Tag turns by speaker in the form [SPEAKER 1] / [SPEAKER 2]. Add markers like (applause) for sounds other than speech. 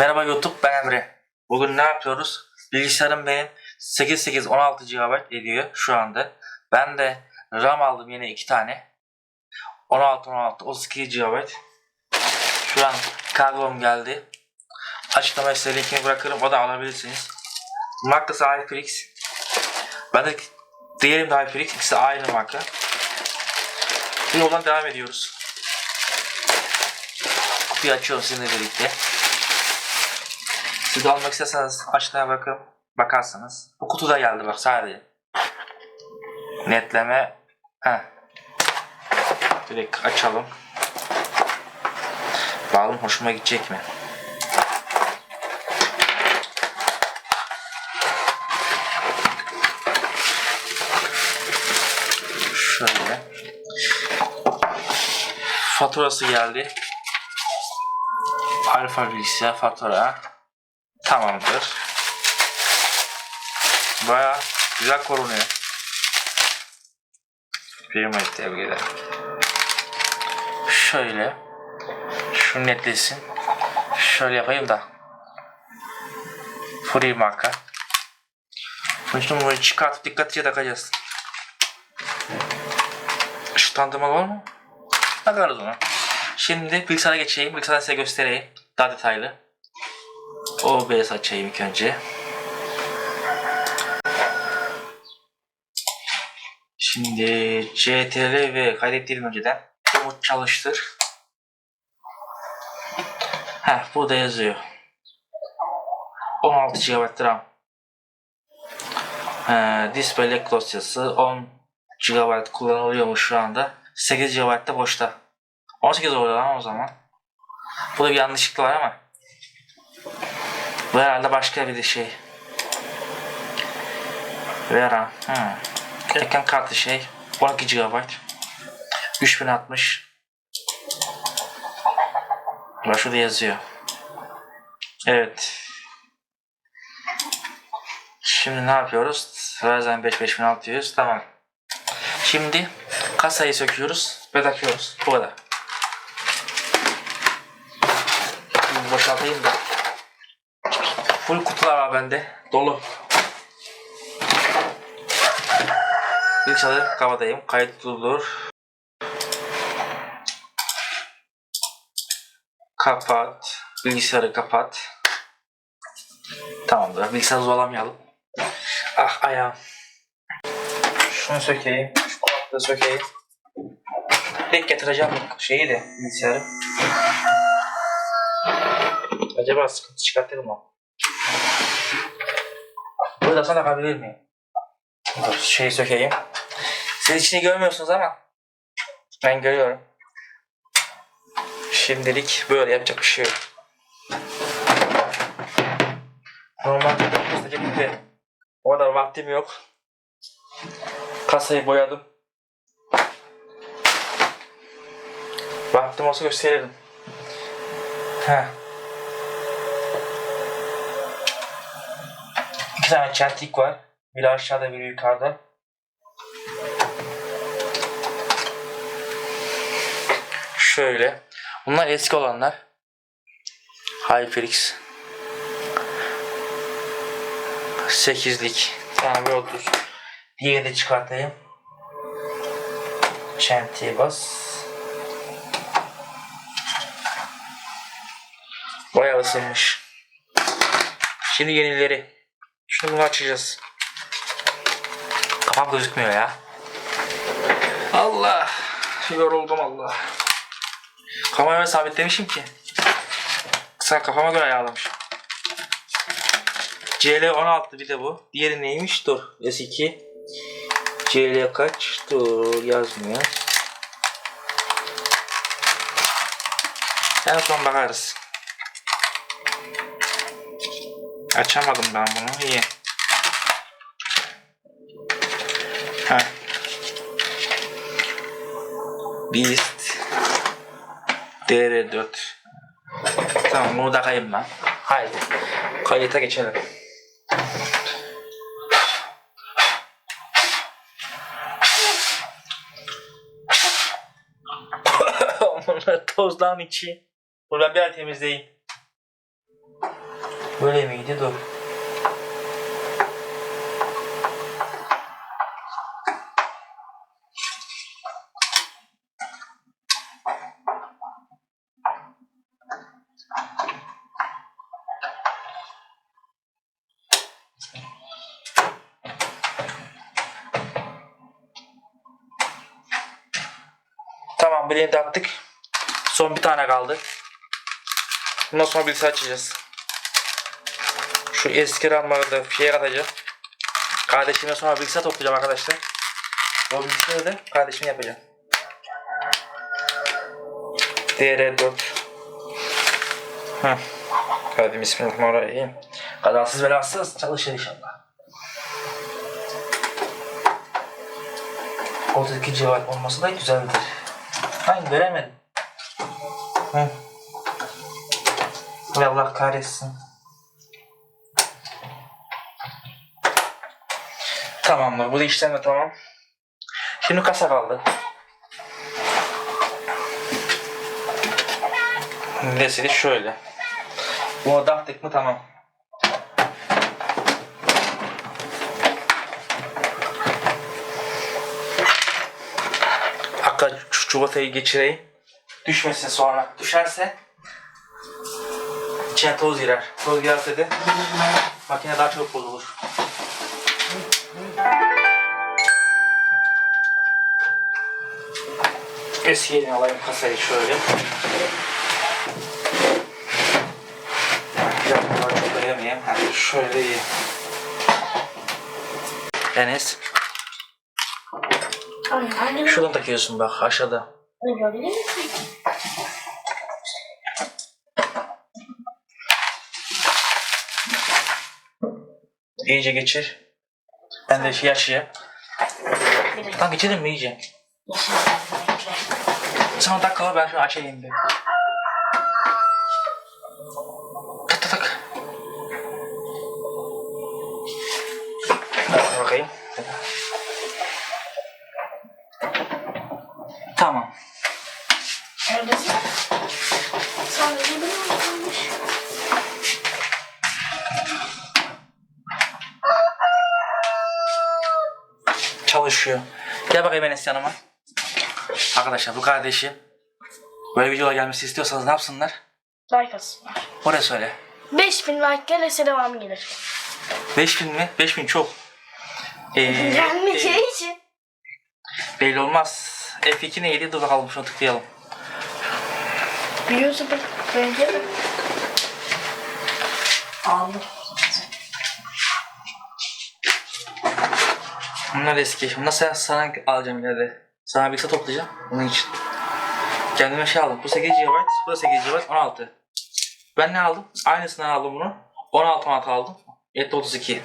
[SPEAKER 1] Merhaba YouTube ben Emre. Bugün ne yapıyoruz? Bilgisayarım benim 8816 GB ediyor şu anda. Ben de RAM aldım yine iki tane. 16 16 32 GB. Şu an kargom geldi. Açıklamaya size linkini bırakırım. O da alabilirsiniz. Markası HyperX. Ben de diğerim de HyperX. İkisi aynı marka. Bir yoldan devam ediyoruz. Kutuyu açıyorum sizinle birlikte. Siz almak isterseniz açmaya bakın. Bakarsınız. Bu kutuda geldi bak sadece. Netleme. Heh. Direkt açalım. Bakalım hoşuma gidecek mi? Şöyle. Faturası geldi. Alfa bilgisayar fatura. Tamamdır. Baya güzel korunuyor. Firmayı tebrik ederim. Şöyle. Şu netlesin. Şöyle yapayım da. Free marka. İçin bunu çıkartıp dikkatlice takacağız. Işıklandırma var mı? Takarız onu. Şimdi bilgisayara geçeyim. Bilgisayarı size göstereyim. Daha detaylı. OBS açayım ilk önce. Şimdi CTRL ve kaydettiğim önceden komut çalıştır. Heh burada yazıyor. 16 GB RAM. Ee, display dosyası 10 GB kullanılıyormuş şu anda. 8 GB da boşta. 18 oluyor lan o zaman. Burada bir yanlışlık var ama. Bu herhalde başka bir şey. Vera. Hmm. Ekran kartı şey. 12 GB. 3060. Bak yazıyor. Evet. Şimdi ne yapıyoruz? Ryzen 5 5600. Tamam. Şimdi kasayı söküyoruz ve takıyoruz. Bu kadar. Şimdi boşaltayım da. Full kutular var bende. Dolu. Bilgisayarı kapatayım. Kayıt durdur. Kapat. Bilgisayarı kapat. Tamamdır. Bilgisayarı zorlamayalım. Ah ayağım. Şunu sökeyim. Şu kulaklığı sökeyim. Denk getireceğim şeyi de bilgisayarı. Acaba sıkıntı çıkartır mı? Burada sana bakabilir miyim? Dur şeyi sökeyim. Siz içini görmüyorsunuz ama ben görüyorum. Şimdilik böyle yapacak bir şey yok. Normalde 9 dakika bitti. O kadar vaktim yok. Kasayı boyadım. Vaktim olsa gösterirdim. Heh. İki tane çentik var. Biri aşağıda biri yukarıda. Şöyle. Bunlar eski olanlar. HyperX. 8'lik. Tamam bir otur. Diğeri de çıkartayım. Çentiği bas. Bayağı ısınmış. Şimdi yenileri. Şunu bunu açacağız. Kafam gözükmüyor ya. Allah. Yoruldum Allah. Kamerayı sabitlemişim ki. Kısa kafama göre ayarlamışım. CL16 bir de bu. Diğeri neymiş? Dur. S2. CL kaç? Dur yazmıyor. En son bakarız. Açamadım ben bunu. İyi. Heh. Beast DR4 Tamam bunu da kayayım ben. Haydi. Kayıta geçelim. (laughs) Tozdan içi. Bunu bir temizleyeyim. Böyle miydi? Dur. Tamam bileğini de attık. Son bir tane kaldı. Bundan sonra bilgisayar açacağız. Şu eski ramları da şeye katacağım. Kardeşime sonra bilgisayar toplayacağım arkadaşlar. O bilgisayarı da kardeşime yapacağım. DR4 Heh. Hadi bismillahirrahmanirrahim. Kazasız belasız çalışır inşallah. 32 civar olması da güzeldir. Hayır göremedim. Hı. Hay Allah kahretsin. Tamamdır. Bu da işlemi tamam. Şimdi kasa kaldı. Nesili şöyle. Bunu taktık mı tamam. Hatta şu çuvatayı geçireyim. Düşmesin sonra. Düşerse içine toz girer. Toz girerse de makine daha çok bozulur. Eski yerine alayım kasayı şöyle. Biraz daha çok dayamayayım. Ha, şöyle iyi. Enes,
[SPEAKER 2] Anne,
[SPEAKER 1] şuradan takıyorsun bak aşağıda.
[SPEAKER 2] görebilir misin?
[SPEAKER 1] İyice geçir. Ben de şey yaşayayım. Lan geçelim mi iyice?
[SPEAKER 2] Yeşil
[SPEAKER 1] Sana dakika ben şunu açayım bir. Tak tak tak. Bakayım. Tamam. Çalışıyor. Gel bakayım Enes yanıma. Arkadaşlar bu kardeşi böyle videolar gelmesi istiyorsanız ne yapsınlar?
[SPEAKER 2] Like atsınlar.
[SPEAKER 1] Oraya söyle.
[SPEAKER 2] 5000 like gelirse devamı gelir.
[SPEAKER 1] 5000 mi? 5000 çok. Ee, e,
[SPEAKER 2] Gelmeyeceği için.
[SPEAKER 1] belli olmaz. F2 neydi? Dur bakalım şunu tıklayalım.
[SPEAKER 2] YouTuber bence mi? Aldım.
[SPEAKER 1] Bunlar eski. Bunlar sen, sana alacağım ileride. Sana bilgisayar toplayacağım. Bunun için. Kendime şey aldım. Bu 8 GB, bu da 8 GB, 16. Ben ne aldım? Aynısından aldım bunu. 16 16 aldım. Etti 32.